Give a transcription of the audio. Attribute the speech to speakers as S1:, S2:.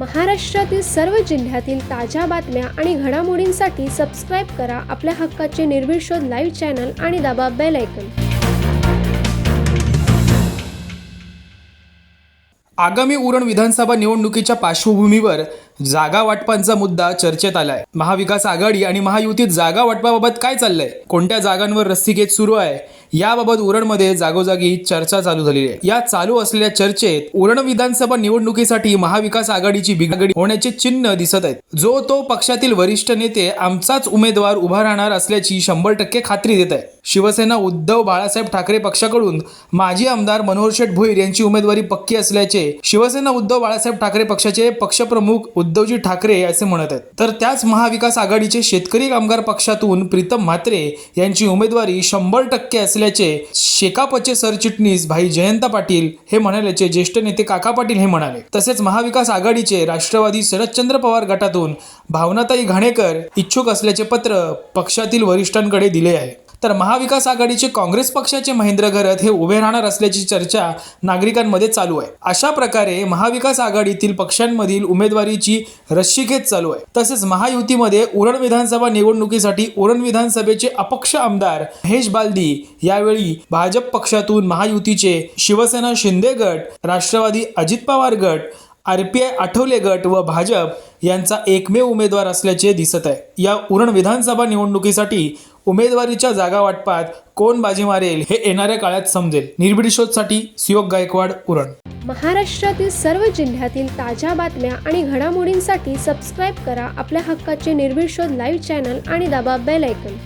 S1: महाराष्ट्रातील सर्व जिल्ह्यातील ताज्या बातम्या आणि घडामोडींसाठी सबस्क्राईब करा आपल्या हक्काचे निर्भीड शोध लाईव्ह चॅनल आणि दाबा बेल ऐकन
S2: आगामी उरण विधानसभा निवडणुकीच्या पार्श्वभूमीवर जागा वाटपांचा मुद्दा चर्चेत आलाय. महाविकास आघाडी आणि महायुतीत जागा वाटपाबाबत काय चाललंय? कोणत्या जागांवर रस्सीखेच सुरू आहे? याबाबत उरणमध्ये जागोजागी चर्चा चालू झालेली आहे. या चालू असलेल्या चर्चेत उरण विधानसभा निवडणुकीसाठी महाविकास आघाडीची बिघाडी होण्याचे चिन्ह दिसत आहेत. जो तो पक्षातील वरिष्ठ नेते आमचाच उमेदवार उभा राहणार असल्याची शंभर टक्के खात्री देत आहे. शिवसेना उद्धव बाळासाहेब ठाकरे पक्षाकडून माजी आमदार मनोहर शेठ भोईर यांची उमेदवारी पक्की असल्याचे शिवसेना उद्धव बाळासाहेब ठाकरे पक्षाचे पक्षप्रमुख उद्धवजी ठाकरे असे म्हणत आहेत. तर त्याच महाविकास आघाडीचे शेतकरी कामगार पक्षातून प्रीतम म्हात्रे यांची उमेदवारी शंभर टक्के असल्याचे शेकापचे सरचिटणीस भाई जयंत पाटील हे म्हणाल्याचे ज्येष्ठ नेते काका पाटील हे म्हणाले. तसेच महाविकास आघाडीचे राष्ट्रवादी शरदचंद्र पवार गटातून भावनाताई घाणेकर इच्छुक असल्याचे पत्र पक्षातील वरिष्ठांकडे दिले आहे. तर महाविकास आघाडीचे काँग्रेस पक्षाचे महेंद्र घरत हे उभे राहणार असल्याची चर्चा नागरिकांमध्ये चालू आहे. अशा प्रकारे महाविकास आघाडीतील पक्षांमधील उमेदवारीची रस्सीखेच चालू आहे. तसेच महायुतीमध्ये उरण विधानसभा निवडणुकीसाठी उरण विधानसभेचे अपक्ष आमदार महेश बालदी यावेळी भाजप पक्षातून महायुतीचे शिवसेना शिंदे गट राष्ट्रवादी अजित पवार गट आर पी आय आठवले गट व भाजप यांचा एकमेव उमेदवार असल्याचे दिसत आहे. या उरण विधानसभा निवडणुकीसाठी उमेदवारीच्या जागा वाटपात कोण बाजी मारेल हे येणाऱ्या काळात समजेल. निर्भीड शोधसाठी सुयोग गायकवाड उरण.
S1: महाराष्ट्रातील सर्व जिल्ह्यातील ताज्या बातम्या आणि घडामोडींसाठी सबस्क्राईब करा आपल्या हक्काचे निर्भीड शोध लाईव्ह चॅनल आणि दाबा बेल ऐकन